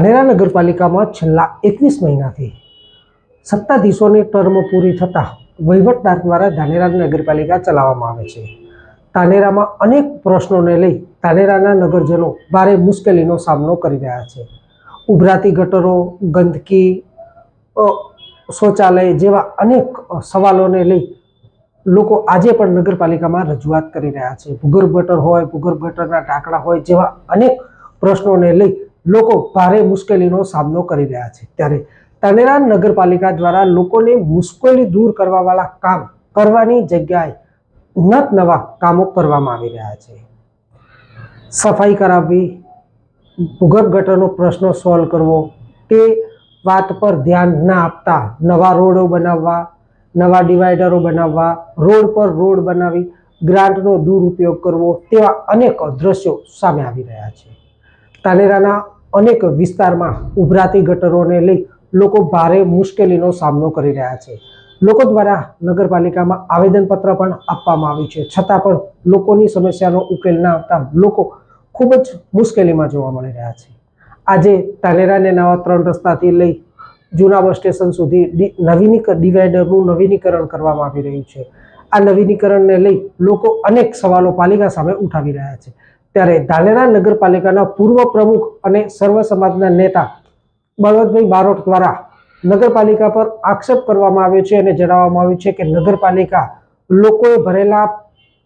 ધાનેરા નગરપાલિકામાં છેલ્લા એકવીસ મહિનાથી સત્તાધીશોની ટર્મ પૂરી થતાં વહીવટદાર દ્વારા ધાનેરા નગરપાલિકા ચલાવવામાં આવે છે. ધાનેરામાં અનેક પ્રશ્નોને લઈ ધાનેરાના નગરજનો ભારે મુશ્કેલીનો સામનો કરી રહ્યા છે. ઉભરાતી ગટરો, ગંદકી શૌચાલય જેવા અનેક સવાલોને લઈ લોકો આજે પણ નગરપાલિકામાં રજૂઆત કરી રહ્યા છે. ભૂગર્ભ ગટર હોય, ભૂગર્ભ ગટરના ઢાંકણા હોય જેવા અનેક પ્રશ્નોને લઈ લોકો ભારે મુશ્કેલીનો સામનો કરી રહ્યા છે. ત્યારે તનેરા નગરપાલિકા દ્વારા લોકોને મુશ્કેલી દૂર કરવાવાળા કામ કરવાની જગ્યાએ નત નવા કામો કરવામાં આવી રહ્યા છે. સફાઈ કરાવવી, ભૂગર્ભ ગટરનો પ્રશ્ન સોલ્વ કરવો, તે વાત પર ધ્યાન ના આપતા નવા રોડો બનાવવા, નવા ડિવાઈડરો બનાવવા, રોડ પર રોડ બનાવી ગ્રાન્ટનો દુરુપયોગ કરવો તેવા અનેક દ્રશ્યો સામે આવી રહ્યા છે. તાનેરાના અનેક વિસ્તારમાં ઉભરાતી ગટરોને લઈ લોકો ભારે મુશ્કેલીનો સામનો કરી રહ્યા છે. લોકો દ્વારા નગરપાલિકામાં આવેદનપત્ર પણ આપવામાં આવ્યું છે. છતાં પણ લોકોની સમસ્યાનો ઉકેલ ના આવતા લોકો ખૂબ જ મુશ્કેલીમાં જોવા મળી રહ્યા છે. આજે તાનેરાને નવા ત્રણ રસ્તાથી લઈ જૂના બસ સ્ટેશન સુધી નવીનીક, ડિવાઈડરનું નવીનીકરણ કરવામાં આવી રહ્યું છે. આ નવીનીકરણને લઈ લોકો અનેક સવાલો પાલિકા સામે ઉઠાવી રહ્યા છે. ત્યારે ધાનેરા નગરપાલિકાના પૂર્વ પ્રમુખ અને સર્વ સમાજના નેતા બળવંતભાઈ બારોટ દ્વારા નગરપાલિકા પર આક્ષેપ કરવામાં આવ્યો છે અને જણાવવામાં આવ્યું છે કે નગરપાલિકા લોકોએ ભરેલા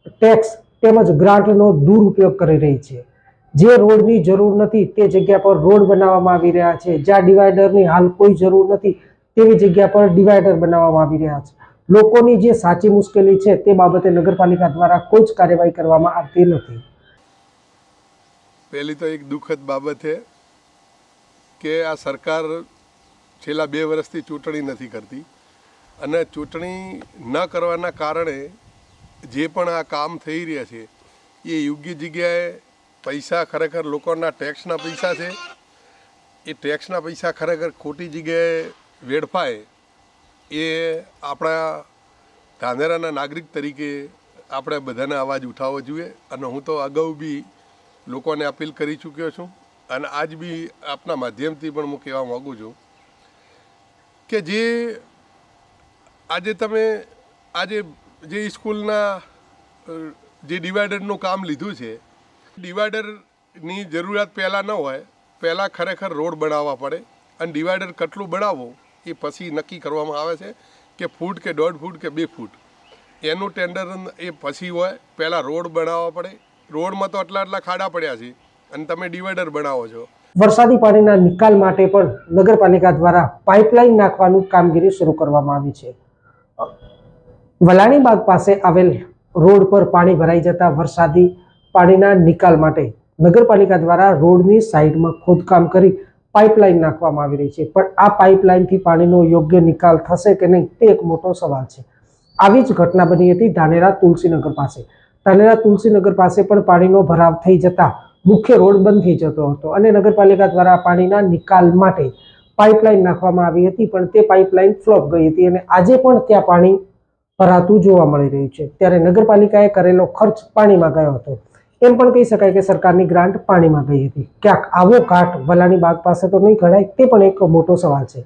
ટેક્સ તેમજ ગ્રાન્ટનો દુરુપયોગ કરી રહી છે. જે રોડની જરૂર નથી તે જગ્યા પર રોડ બનાવવામાં આવી રહ્યા છે. જ્યાં ડિવાઈડરની હાલ કોઈ જરૂર નથી તેવી જગ્યા પર ડિવાઈડર બનાવવામાં આવી રહ્યા છે. લોકોની જે સાચી મુશ્કેલી છે તે બાબતે નગરપાલિકા દ્વારા કોઈ જ કાર્યવાહી કરવામાં આવતી નથી. પહેલી તો એક દુઃખદ બાબત છે કે આ સરકાર છેલ્લા બે વર્ષથી ચૂંટણી નથી કરતી અને ચૂંટણી ન કરવાના કારણે જે પણ આ કામ થઈ રહ્યા છે, એ યોગ્ય જગ્યાએ પૈસા ખરેખર લોકોના ટેક્સના પૈસા છે. એ ટેક્સના પૈસા ખરેખર ખોટી જગ્યાએ વેડફાય, એ આપણા ધાનેરાના નાગરિક તરીકે આપણે બધાને અવાજ ઉઠાવવો જોઈએ. અને હું તો અગાઉ બી લોકોને અપીલ કરી ચૂક્યો છું અને આજ બી આપના માધ્યમથી પણ હું કહેવા માગું છું કે જે આજે તમે આજે જે સ્કૂલના જે ડિવાઈડરનું કામ લીધું છે, ડિવાઈડરની જરૂરિયાત પહેલાં ન હોય, પહેલાં ખરેખર રોડ બનાવવા પડે અને ડિવાઈડર કેટલું બનાવવું એ પછી નક્કી કરવામાં આવે છે કે ફૂટ કે દોઢ ફૂટ કે બે ફૂટ. એનું ટેન્ડર એ પછી હોય, પહેલાં રોડ બનાવવા પડે રોડમાં તો આટલા આટલા ખાડા પડ્યા છે અને તમે ડિવાઈડર બનાવો છો. વરસાદી પાણીના નિકાલ માટે પણ નગરપાલિકા દ્વારા પાઇપલાઇન નાખવાનું કામગીરી શરૂ કરવામાં આવી છે. વલાણીબાગ પાસે આવેલ રોડ પર પાણી ભરાઈ જતા વરસાદી પાણીના નિકાલ માટે નગરપાલિકા દ્વારા રોડની સાઈડમાં ખોદકામ કરી પાઇપલાઇન નાખવામાં આવી રહી છે. પણ આ પાઇપલાઇનથી પાણીનો યોગ્ય નિકાલ થશે કે નહીં તે એક મોટો સવાલ છે. આવી જ ઘટના બની હતી ધાનેરા તુલસીનગર પાસે. ધાનેરા તુલસીનગર પાસે પણ પાણીનો ભરાવ થઈ જતા મુખ્ય રોડ બંધ થઈ જતો હતો અને નગરપાલિકા દ્વારા પાણીના નિકાલ માટે પાઇપલાઇન નાખવામાં આવી હતી, પણ તે પાઇપલાઇન ફ્લોપ ગઈ હતી અને આજે પણ ત્યાં પાણી ભરાતું જોવા મળી રહ્યું છે. ત્યારે નગરપાલિકાએ કરેલો ખર્ચ પાણીમાં ગયો હતો. એમ પણ કહી શકાય કે સરકારની ગ્રાન્ટ પાણીમાં ગઈ હતી. ક્યાંક આવો ઘાટ વલાની બાગ પાસે તો નહીં ઘડાય તે પણ એક મોટો સવાલ છે.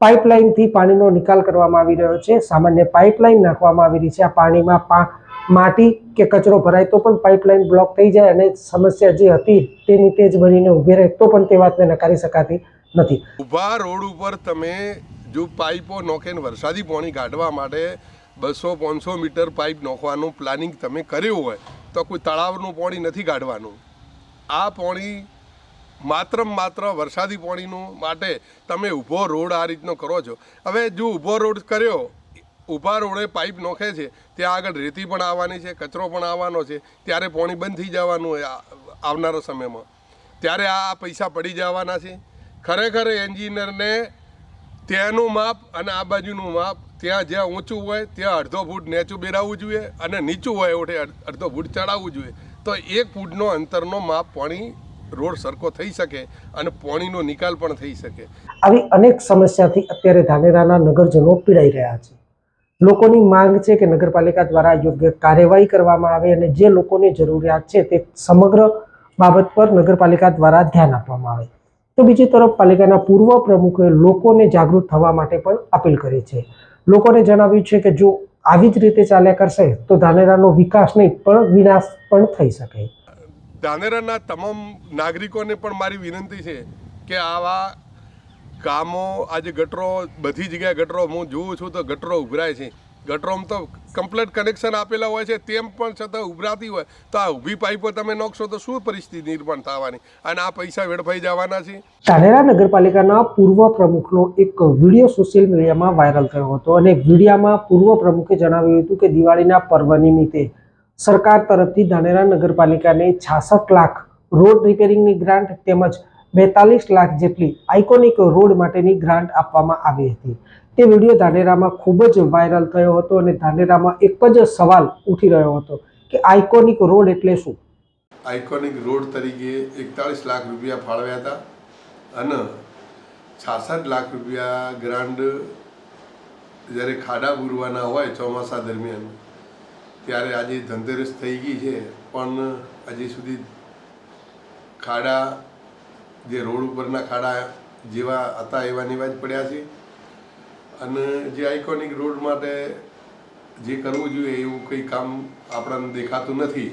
પાઇપલાઇનથી પાણીનો નિકાલ કરવામાં આવી રહ્યો છે. સામાન્ય પાઇપલાઇન નાખવામાં આવી રહી છે. આ પાણીમાં પા માટી કે કચરો ભરાય તો પણ પાઇપલાઇન બ્લોક થઈ જાય અને સમસ્યા જે હતી તેની તે જ બનીને ઊભી રહે તો પણ તે વાતને નકારી શકાતી નથી. ઊભા રોડ ઉપર તમે જો પાઇપો નોખીને વરસાદી પાણી કાઢવા માટે બસો, પાંચસો મીટર પાઇપ નોખવાનું પ્લાનિંગ તમે કર્યું હોય તો કોઈ તળાવનું પાણી નથી કાઢવાનું. આ પાણી માત્ર માત્ર વરસાદી પાણીનું માટે તમે ઊભો રોડ આ રીતનો કરો છો. હવે જો ઊભો રોડ કર્યો ઊભા રોડે પાઇપ નોખે છે, ત્યાં આગળ રેતી પણ આવવાની છે, કચરો પણ આવવાનો છે, ત્યારે પાણી બંધ થઈ જવાનું આવનારા સમયમાં. ત્યારે આ પૈસા પડી જવાના છે. ખરેખર એન્જિનિયરને ત્યાંનું માપ અને આ બાજુનું માપ, ત્યાં જ્યાં ઊંચું હોય, ત્યાં અડધો ફૂટ નેચું બેરાવવું જોઈએ અને નીચું હોય એટલે અડધો ફૂટ ચડાવવું જોઈએ. તો એક ફૂટનો અંતરનો માપ પાણી રોડ સરખો થઈ શકે અને પાણીનો નિકાલ પણ થઈ શકે. આવી અનેક સમસ્યાથી અત્યારે ધાનેરાના નગરજનો પીડાઈ રહ્યા છે. લોકોની માંગ છે કે નગરપાલિકા દ્વારા યોગ્ય કાર્યવાહી કરવામાં આવે અને જે લોકોની જરૂરિયાત છે તે સમગ્ર બાબત પર નગરપાલિકા દ્વારા ધ્યાન આપવામાં આવે. તો બીજી તરફ પાલિકાના પૂર્વ પ્રમુખે લોકોને જાગૃત થવા માટે પણ અપીલ કરી છે. લોકોને જણાવ્યું છે કે જો આવી જ રીતે ચાલ્યા કરશે, તો ધાનેરાનો વિકાસ નહીં, પણ વિનાશ પણ થઈ શકે. ધાનેરાના તમામ નાગરિકોને પણ મારી વિનંતી છે કે આવા કામો આજે ગટરો, બધી જગ્યાએ ગટરો, હું જોઉં છું તો ગટરો ઉભરાય છે. ગટરોમાં તો કમ્પ્લેટ કનેક્શન આપેલા હોય છે, તેમ પણ છતાં ઉભરાતી હોય. તો આ ઊભી પાઇપો તમે નોખશો તો શું પરિસ્થિતિ નિર્માણ થવાની? અને આ પૈસા વેડફાઈ જવાના છે? ધાનેરા નગરપાલિકાના પૂર્વ પ્રમુખનો એક વીડિયો સોશિયલ મીડિયામાં વાયરલ થયો હતો અને વિડીયામાં પૂર્વ પ્રમુખે જણાવ્યું હતું કે દિવાળીના પર્વ નિમિત્તે સરકાર તરફથી ધાનેરા નગરપાલિકાને છાસઠ લાખ રોડ રિપેરિંગની ગ્રાન્ટ તેમજ બેતાલીસ લાખ જેટલી આઇકોનિક રોડ માટેની ગ્રાન્ટ આપવામાં આવી હતી. તે વીડિયો ધાનેરામાં ખૂબ જ વાયરલ થયો હતો અને ધાનેરામાં એક જ સવાલ ઉઠી રહ્યો હતો કે આઇકોનિક રોડ એટલે શું? આઇકોનિક રોડ તરીકે એકતાળીસ લાખ રૂપિયા ફાળવ્યા હતા અને છાસઠ લાખ રૂપિયા ગ્રાન્ડ જ્યારે ખાડા પૂરવાના હોય ચોમાસા દરમિયાન, ત્યારે આજે ધનતેરસ થઈ ગઈ છે, પણ હજી સુધી ખાડા જે રોડ ઉપરના ખાડા જેવા હતા એવા નેવા જ પડ્યા છે. અને જે આઇકોનિક રોડ માટે જે કરવું જોઈએ એવું કંઈ કામ આપણને દેખાતું નથી.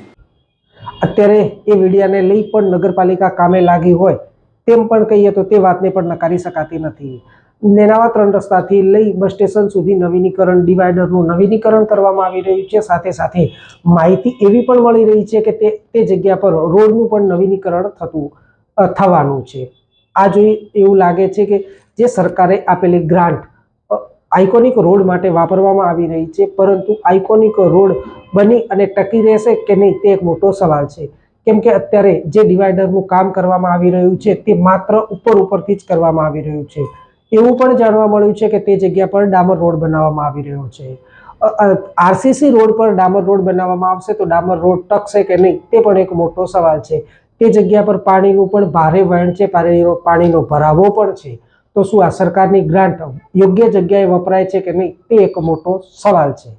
અત્યારે એ મીડિયાને લઈ પણ નગરપાલિકા કામે લાગી હોય તેમ પણ કહીએ તો તે વાતને પણ નકારી શકાતી નથી. નેનાવા ત્રણ રસ્તાથી લઈ બસ સ્ટેશન સુધી નવીનીકરણ ડિવાઈડરનું નવીનીકરણ કરવામાં આવી રહ્યું છે. સાથે સાથે માહિતી એવી પણ મળી રહી છે કે તે તે જગ્યા પર રોડનું પણ નવીનીકરણ થતું થવાનું છે. આ જોઈ એવું લાગે છે કે જે સરકારે આપેલી ગ્રાન્ટ આઇકોનિક રોડ માટે વાપરવામાં આવી રહી છે, પરંતુ આઇકોનિક રોડ બની અને ટકી રહેશે કે નહીં તે એક મોટો સવાલ છે. કેમ કે અત્યારે જે ડિવાઈડરનું કામ કરવામાં આવી રહ્યું છે તે માત્ર ઉપર ઉપરથી જ કરવામાં આવી રહ્યું છે. એવું પણ જાણવા મળ્યું છે કે તે જગ્યા પર ડામર રોડ બનાવવામાં આવી રહ્યો છે. આરસીસી રોડ પર ડામર રોડ બનાવવામાં આવશે તો ડામર રોડ ટકશે કે નહીં તે પણ એક મોટો સવાલ છે. તે જગ્યા પર પાણીનું પણ ભારે વહેણ છે પાણીનો પાણીનો ભરાવો પણ છે. તો શું આ સરકારની ગ્રાન્ટ યોગ્ય જગ્યાએ વપરાય છે કે નહીં, તે એક મોટો સવાલ છે.